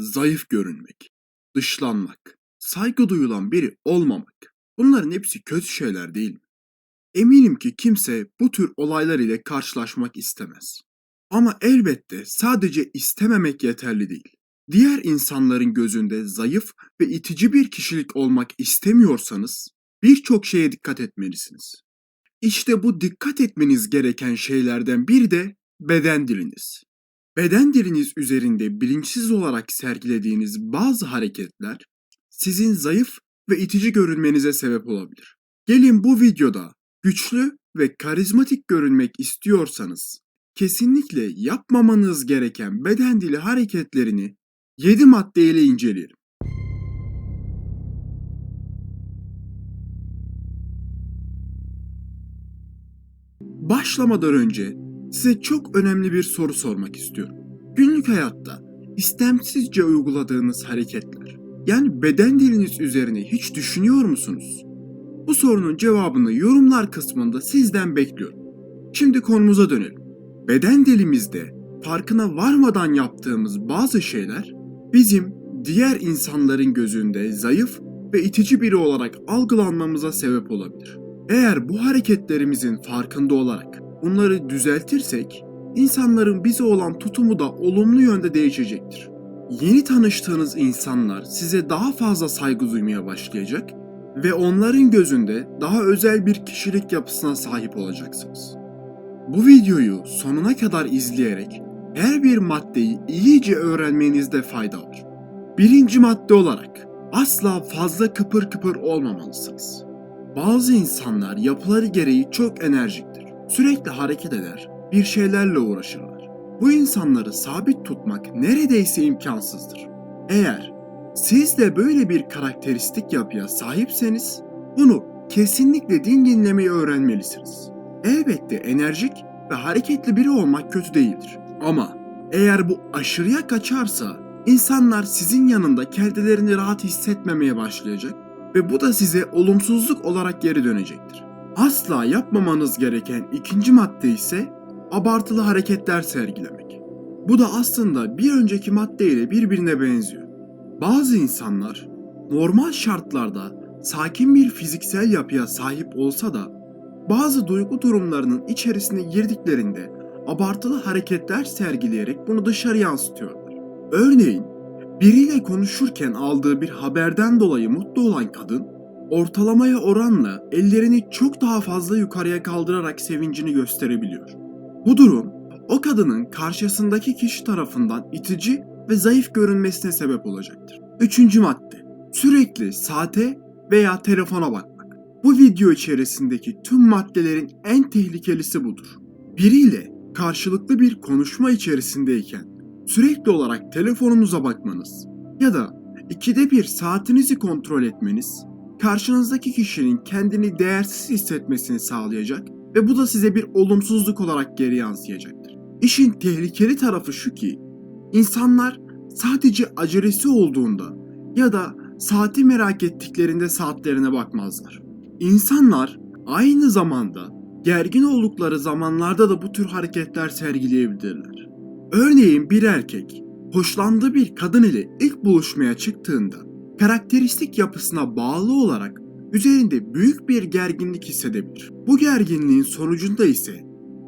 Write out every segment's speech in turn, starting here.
zayıf görünmek, dışlanmak, saygı duyulan biri olmamak. Bunların hepsi kötü şeyler değil mi? Eminim ki kimse bu tür olaylar ile karşılaşmak istemez. Ama elbette sadece istememek yeterli değil. Diğer insanların gözünde zayıf ve itici bir kişilik olmak istemiyorsanız birçok şeye dikkat etmelisiniz. İşte bu dikkat etmeniz gereken şeylerden biri de beden diliniz. Beden diliniz üzerinde bilinçsiz olarak sergilediğiniz bazı hareketler sizin zayıf ve itici görünmenize sebep olabilir. Gelin bu videoda güçlü ve karizmatik görünmek istiyorsanız kesinlikle yapmamanız gereken beden dili hareketlerini 7 maddeyle inceleyelim. Başlamadan önce size çok önemli bir soru sormak istiyorum. Günlük hayatta istemsizce uyguladığınız hareketler, yani beden diliniz üzerine hiç düşünüyor musunuz? Bu sorunun cevabını yorumlar kısmında sizden bekliyorum. Şimdi konumuza dönelim. Beden dilimizde farkına varmadan yaptığımız bazı şeyler bizim diğer insanların gözünde zayıf ve itici biri olarak algılanmamıza sebep olabilir. Eğer bu hareketlerimizin farkında olarak bunları düzeltirsek insanların bize olan tutumu da olumlu yönde değişecektir. Yeni tanıştığınız insanlar size daha fazla saygı duymaya başlayacak ve onların gözünde daha özel bir kişilik yapısına sahip olacaksınız. Bu videoyu sonuna kadar izleyerek her bir maddeyi iyice öğrenmenizde fayda var. Birinci madde olarak asla fazla kıpır kıpır olmamalısınız. Bazı insanlar yapıları gereği çok enerjiktir. Sürekli hareket eder, bir şeylerle uğraşırlar. Bu insanları sabit tutmak neredeyse imkansızdır. Eğer siz de böyle bir karakteristik yapıya sahipseniz bunu kesinlikle dinginlemeyi öğrenmelisiniz. Elbette enerjik ve hareketli biri olmak kötü değildir. Ama eğer bu aşırıya kaçarsa insanlar sizin yanında kendilerini rahat hissetmemeye başlayacak ve bu da size olumsuzluk olarak geri dönecektir. Asla yapmamanız gereken ikinci madde ise abartılı hareketler sergilemek. Bu da aslında bir önceki madde ile birbirine benziyor. Bazı insanlar normal şartlarda sakin bir fiziksel yapıya sahip olsa da bazı duygu durumlarının içerisine girdiklerinde abartılı hareketler sergileyerek bunu dışarı yansıtıyorlar. Örneğin biriyle konuşurken aldığı bir haberden dolayı mutlu olan kadın ortalamaya oranla ellerini çok daha fazla yukarıya kaldırarak sevincini gösterebiliyor. Bu durum o kadının karşısındaki kişi tarafından itici ve zayıf görünmesine sebep olacaktır. Üçüncü madde. Sürekli saate veya telefona bakmak. Bu video içerisindeki tüm maddelerin en tehlikelisi budur. Biriyle karşılıklı bir konuşma içerisindeyken sürekli olarak telefonunuza bakmanız ya da ikide bir saatinizi kontrol etmeniz karşınızdaki kişinin kendini değersiz hissetmesini sağlayacak ve bu da size bir olumsuzluk olarak geri yansıyacaktır. İşin tehlikeli tarafı şu ki insanlar sadece acelesi olduğunda ya da saati merak ettiklerinde saatlerine bakmazlar. İnsanlar aynı zamanda gergin oldukları zamanlarda da bu tür hareketler sergileyebilirler. Örneğin bir erkek hoşlandığı bir kadın ile ilk buluşmaya çıktığında karakteristik yapısına bağlı olarak üzerinde büyük bir gerginlik hissedebilir. Bu gerginliğin sonucunda ise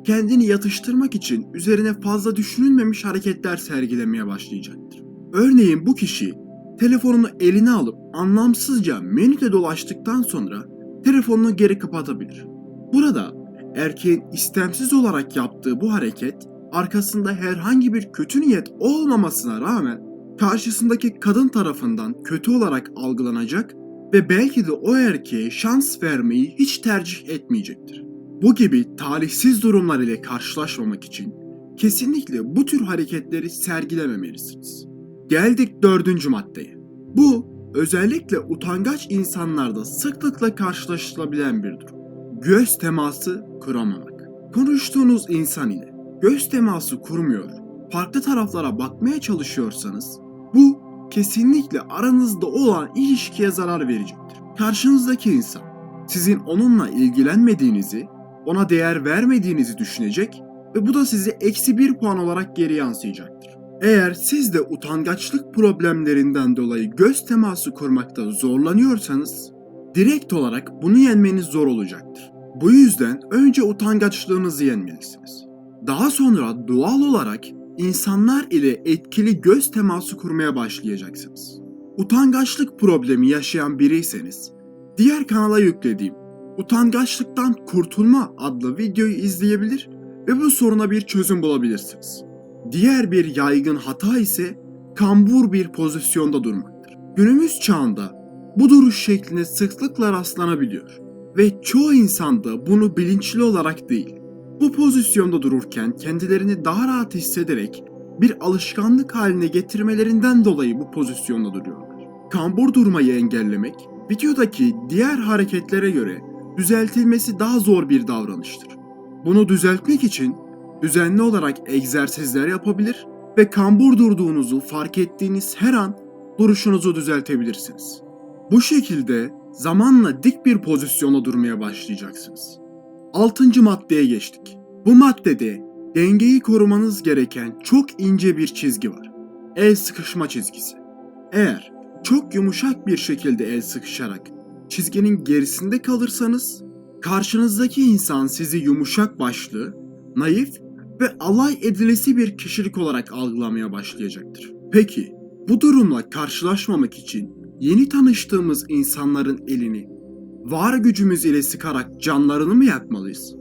kendini yatıştırmak için üzerine fazla düşünülmemiş hareketler sergilemeye başlayacaktır. Örneğin bu kişi telefonunu eline alıp anlamsızca menüde dolaştıktan sonra telefonunu geri kapatabilir. Burada erkeğin istemsiz olarak yaptığı bu hareket arkasında herhangi bir kötü niyet olmamasına rağmen karşısındaki kadın tarafından kötü olarak algılanacak ve belki de o erkeğe şans vermeyi hiç tercih etmeyecektir. Bu gibi talihsiz durumlar ile karşılaşmamak için kesinlikle bu tür hareketleri sergilememelisiniz. Geldik dördüncü maddeye. Bu özellikle utangaç insanlarda sıklıkla karşılaşılabilen bir durum. Göz teması kuramamak. Konuştuğunuz insan ile göz teması kurmuyor, farklı taraflara bakmaya çalışıyorsanız bu kesinlikle aranızda olan ilişkiye zarar verecektir. Karşınızdaki insan sizin onunla ilgilenmediğinizi, ona değer vermediğinizi düşünecek ve bu da size eksi bir puan olarak geri yansıyacaktır. Eğer siz de utangaçlık problemlerinden dolayı göz teması kurmakta zorlanıyorsanız, direkt olarak bunu yenmeniz zor olacaktır. Bu yüzden önce utangaçlığınızı yenmelisiniz. Daha sonra doğal olarak insanlar ile etkili göz teması kurmaya başlayacaksınız. Utangaçlık problemi yaşayan biriyseniz, diğer kanala yüklediğim Utangaçlıktan Kurtulma adlı videoyu izleyebilir ve bu soruna bir çözüm bulabilirsiniz. Diğer bir yaygın hata ise kambur bir pozisyonda durmaktır. Günümüz çağında bu duruş şekline sıklıkla rastlanabiliyor ve çoğu insan da bunu bilinçli olarak değil, bu pozisyonda dururken kendilerini daha rahat hissederek bir alışkanlık haline getirmelerinden dolayı bu pozisyonda duruyorlar. Kambur durmayı engellemek, videodaki diğer hareketlere göre düzeltilmesi daha zor bir davranıştır. Bunu düzeltmek için düzenli olarak egzersizler yapabilir ve kambur durduğunuzu fark ettiğiniz her an duruşunuzu düzeltebilirsiniz. Bu şekilde zamanla dik bir pozisyona durmaya başlayacaksınız. Altıncı maddeye geçtik. Bu maddede dengeyi korumanız gereken çok ince bir çizgi var. El sıkışma çizgisi. Eğer çok yumuşak bir şekilde el sıkışarak çizginin gerisinde kalırsanız karşınızdaki insan sizi yumuşak başlı, naif ve alay edilesi bir kişilik olarak algılamaya başlayacaktır. Peki bu durumla karşılaşmamak için yeni tanıştığımız insanların elini var gücümüz ile sıkarak canlarını mı yakmalıyız?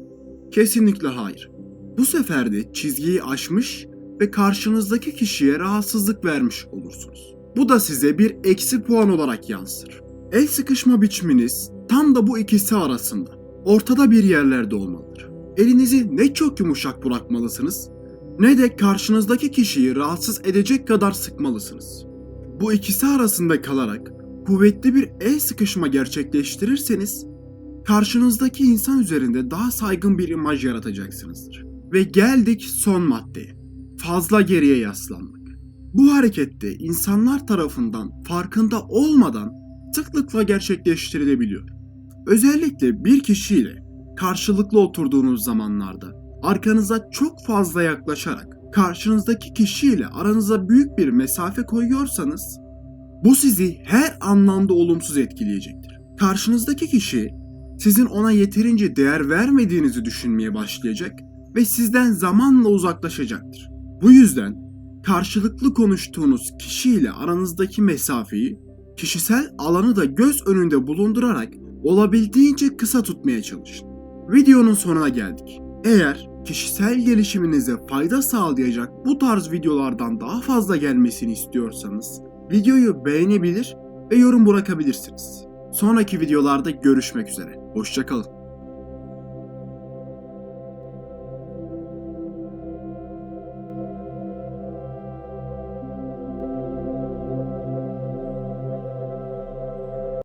Kesinlikle hayır. Bu sefer de çizgiyi aşmış ve karşınızdaki kişiye rahatsızlık vermiş olursunuz. Bu da size bir eksi puan olarak yansır. El sıkışma biçiminiz tam da bu ikisi arasında, ortada bir yerlerde olmalıdır. Elinizi ne çok yumuşak bırakmalısınız ne de karşınızdaki kişiyi rahatsız edecek kadar sıkmalısınız. Bu ikisi arasında kalarak kuvvetli bir el sıkışma gerçekleştirirseniz karşınızdaki insan üzerinde daha saygın bir imaj yaratacaksınızdır. Ve geldik son maddeye. Fazla geriye yaslanmak. Bu harekette insanlar tarafından farkında olmadan sıklıkla gerçekleştirilebiliyor. Özellikle bir kişiyle karşılıklı oturduğunuz zamanlarda arkanıza çok fazla yaklaşarak karşınızdaki kişiyle aranıza büyük bir mesafe koyuyorsanız bu sizi her anlamda olumsuz etkileyecektir. Karşınızdaki kişi sizin ona yeterince değer vermediğinizi düşünmeye başlayacak ve sizden zamanla uzaklaşacaktır. Bu yüzden karşılıklı konuştuğunuz kişiyle aranızdaki mesafeyi kişisel alanı da göz önünde bulundurarak olabildiğince kısa tutmaya çalışın. Videonun sonuna geldik. Eğer kişisel gelişiminize fayda sağlayacak bu tarz videolardan daha fazla gelmesini istiyorsanız videoyu beğenebilir ve yorum bırakabilirsiniz. Sonraki videolarda görüşmek üzere. Hoşçakalın.